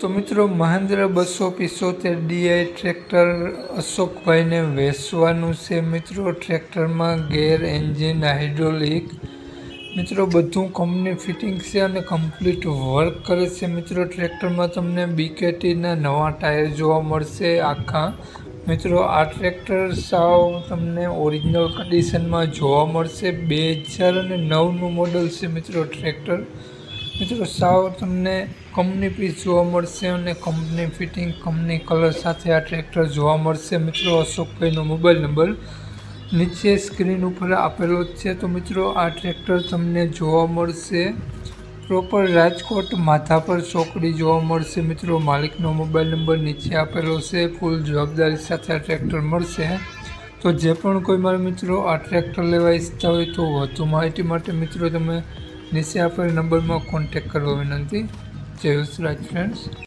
તો મિત્રો મહેન્દ્ર બસો પિસોતેર ડીઆઈ ટ્રેક્ટર અશોકભાઈને વેચવાનું છે મિત્રો. ટ્રેક્ટરમાં ગેર એન્જિન, હાઇડ્રોલિક. મિત્રો બધું કંપની ફિટિંગ છે અને કમ્પ્લીટ વર્ક કરે છે મિત્રો. ટ્રેક્ટરમાં તમને બીકેટીના નવા ટાયર જોવા મળશે આખા. મિત્રો આ ટ્રેક્ટર સાવ તમને ઓરિજિનલ કન્ડિશનમાં જોવા મળશે. બે હજાર અને નવનું મોડલ છે મિત્રો ટ્રેક્ટર. મિત્રો સાવ તમને કંપની પીસ જોવા મળશે અને કંપની ફિટિંગ કંપની કલર સાથે આ ટ્રેક્ટર જોવા મળશે. મિત્રો, અશોકભાઈનો મોબાઈલ નંબર નીચે સ્ક્રીન ઉપર આપેલો છે. તો મિત્રો, આ ટ્રેક્ટર તમને જોવા મળશે. પ્રોપર રાજકોટ માધાપર ચોકડી જોવા મળશે. મિત્રો, માલિકનો મોબાઈલ નંબર નીચે આપેલો છે. ફૂલ જવાબદારી સાથે આ ટ્રેક્ટર મળશે. તો જે પણ કોઈ મારા મિત્રો આ ટ્રેક્ટર લેવા ઈચ્છતા હોય તો વધુ માહિતી માટે મિત્રો તમે નીચે આપેલ નંબરમાં કોન્ટેક કરવા વિનંતી. જય વસરાજ ફ્રેન્ડ્સ